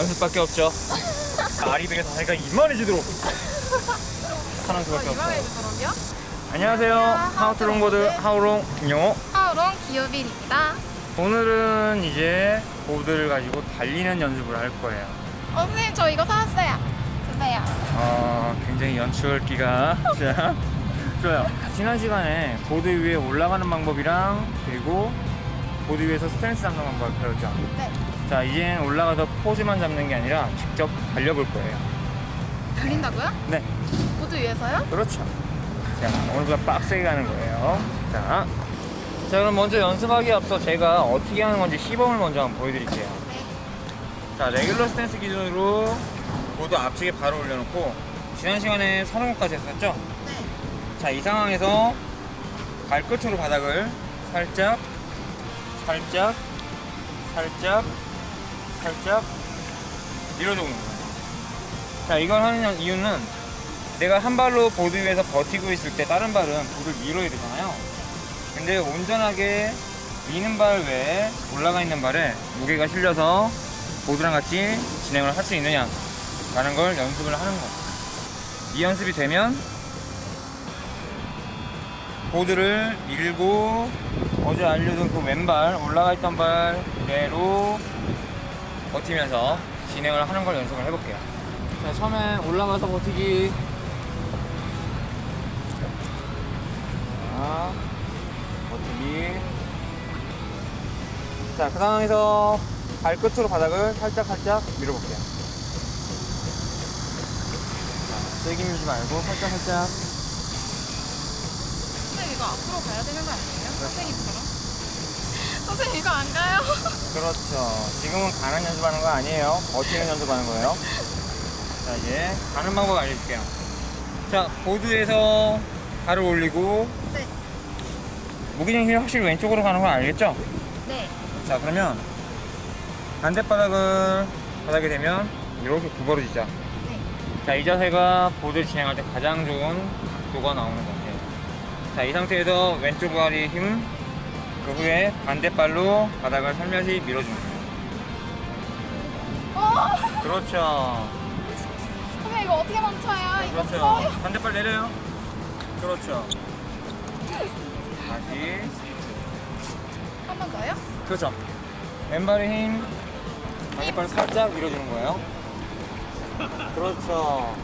연습밖에 없죠. 아리백의 사이가 이만해지도록 하는 수밖에 없어요. 이만해지더라고요. 안녕하세요. 하우트 롱보드 하우롱 김영호. 하우롱 기요빈입니다. 오늘은 이제 보드를 가지고 달리는 연습을 할 거예요. 어, 선생님 저 이거 사왔어요. 주세요. 어, 굉장히 연출기가 자, 좋아요. 지난 시간에 보드 위에 올라가는 방법이랑 그리고 보드 위에서 스탠스 잡는 방법을 배웠죠. 네. 자, 이젠 올라가서 포즈만 잡는 게 아니라 직접 달려볼 거예요. 달린다고요? 네, 모두 위해서요? 그렇죠. 자, 오늘부터 빡세게 가는 거예요. 자, 자 그럼 먼저 연습하기 앞서 제가 어떻게 하는 건지 시범을 먼저 한번 보여드릴게요. 네. 자, 레귤러 스탠스 기준으로 보드 앞쪽에 바로 올려놓고 지난 시간에 것까지 했었죠? 네. 자, 이 상황에서 발끝으로 바닥을 살짝, 살짝, 살짝, 살짝 밀어주는 거예요. 자, 이걸 하는 이유는 내가 한 발로 보드 위에서 버티고 있을 때 다른 발은 보드를 밀어야 되잖아요. 근데 온전하게 미는 발 외에 올라가 있는 발에 무게가 실려서 보드랑 같이 진행을 할 수 있느냐 라는 걸 연습을 하는 거예요. 이 연습이 되면 보드를 밀고 어제 알려준 그 왼발 올라가 있던 발 그대로 버티면서 진행을 하는 걸 연습을 해볼게요. 자, 처음에 올라가서 버티기. 자, 버티기. 자, 그 상황에서 발끝으로 바닥을 살짝 살짝 밀어볼게요. 자, 세게 밀지 말고 살짝 살짝. 선생님 이거 앞으로 가야 되는 거 아니에요? 선생님 이거 안 가요? 그렇죠. 지금은 가는 연습하는 거 아니에요. 버티는 연습하는 거예요. 자, 이제 가는 방법 알려줄게요. 자, 보드에서 발을 올리고 네. 무기중심이 확실히 왼쪽으로 가는 건 알겠죠? 네. 자, 그러면 반대바닥을 바닥에 대면 이렇게 구부러지죠. 네. 자, 이 자세가 보드 진행할 때 가장 좋은 각도가 나오는 것 같아요. 자, 이 상태에서 왼쪽 발이 힘, 그 후에 반대발로 바닥을 살며시 밀어줍니다. 어! 그렇죠. 선생님 이거 어떻게 멈춰요? 이거 그렇죠. 무서워요. 반대발 내려요. 그렇죠. 다시. 한 번 더요? 그렇죠. 왼발의 힘, 반대발 살짝 밀어주는 거예요. 그렇죠.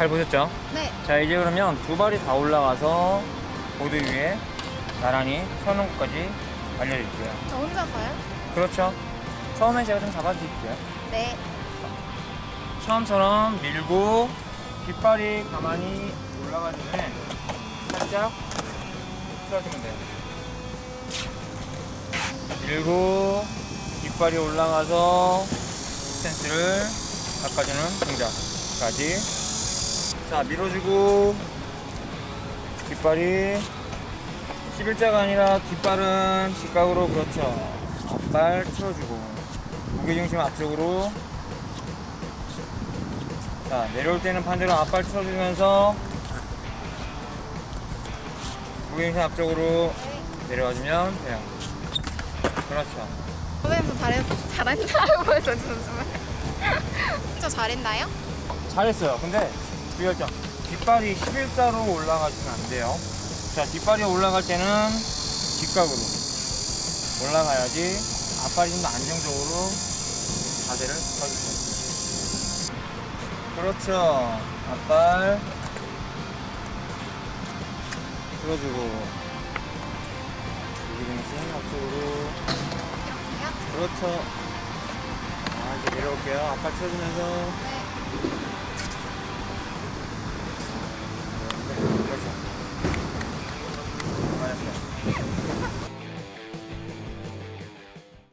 잘 보셨죠? 네. 자 이제 그러면 두 발이 다 올라가서 보드 위에 나란히 서는 것까지 알려드릴게요 저 혼자서요? 그렇죠 처음에 제가 좀 잡아드릴게요 네. 처음처럼 밀고 뒷발이 가만히 올라가기 전에 살짝 틀어주면 돼요 밀고 뒷발이 올라가서 스탠스를 바꿔주는 동작까지 자 밀어주고 뒷발이 11자가 아니라 뒷발은 직각으로 그렇죠 앞발 틀어주고 무게중심 앞쪽으로 자 내려올 때는 반대로 앞발 틀어주면서 무게중심 앞쪽으로 내려와주면 돼요 그렇죠 선생님 저 잘했, 잘했나요? 보여줘 잠시만. 진짜 잘했나요? 잘했어요. 근데 주의할점 뒷발이 11자로 올라가시면 안 돼요. 자, 뒷발이 올라갈 때는 직각으로 올라가야지 앞발이 좀 더 안정적으로 자세를 서주세요. 그렇죠. 앞발 들어주고 무게중심 앞쪽으로 이렇게요? 그렇죠. 아, 이제 내려올게요. 앞발 틀어주면서 네.